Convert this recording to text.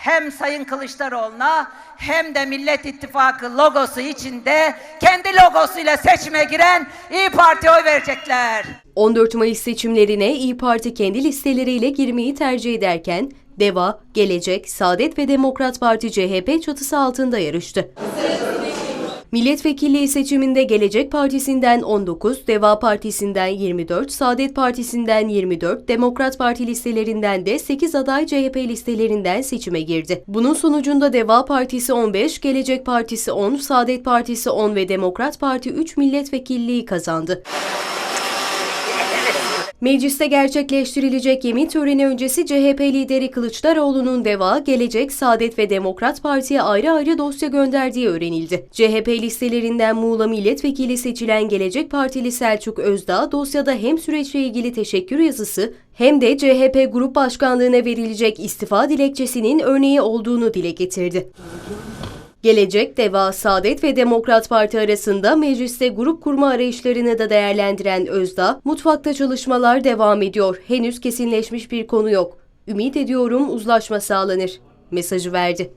hem Sayın Kılıçdaroğlu'na hem de Millet İttifakı logosu içinde kendi logosuyla seçime giren İyi Parti'ye oy verecekler. 14 Mayıs seçimlerine İyi Parti kendi listeleriyle girmeyi tercih ederken DEVA, Gelecek, Saadet ve Demokrat Parti CHP çatısı altında yarıştı. Milletvekilliği seçiminde Gelecek Partisi'nden 19, Deva Partisi'nden 24, Saadet Partisi'nden 24, Demokrat Parti listelerinden de 8 aday CHP listelerinden seçime girdi. Bunun sonucunda Deva Partisi 15, Gelecek Partisi 10, Saadet Partisi 10 ve Demokrat Parti 3 milletvekilliği kazandı. Mecliste gerçekleştirilecek yemin töreni öncesi CHP lideri Kılıçdaroğlu'nun DEVA, Gelecek, Saadet ve Demokrat Parti'ye ayrı ayrı dosya gönderdiği öğrenildi. CHP listelerinden Muğla Milletvekili seçilen Gelecek Partili Selçuk Özdağ, dosyada hem süreçle ilgili teşekkür yazısı hem de CHP Grup Başkanlığı'na verilecek istifa dilekçesinin örneği olduğunu dile getirdi. Gelecek, Deva, Saadet ve Demokrat Parti arasında mecliste grup kurma arayışlarını da değerlendiren Özdağ, mutfakta çalışmalar devam ediyor. Henüz kesinleşmiş bir konu yok. Ümit ediyorum uzlaşma sağlanır. Mesajı verdi.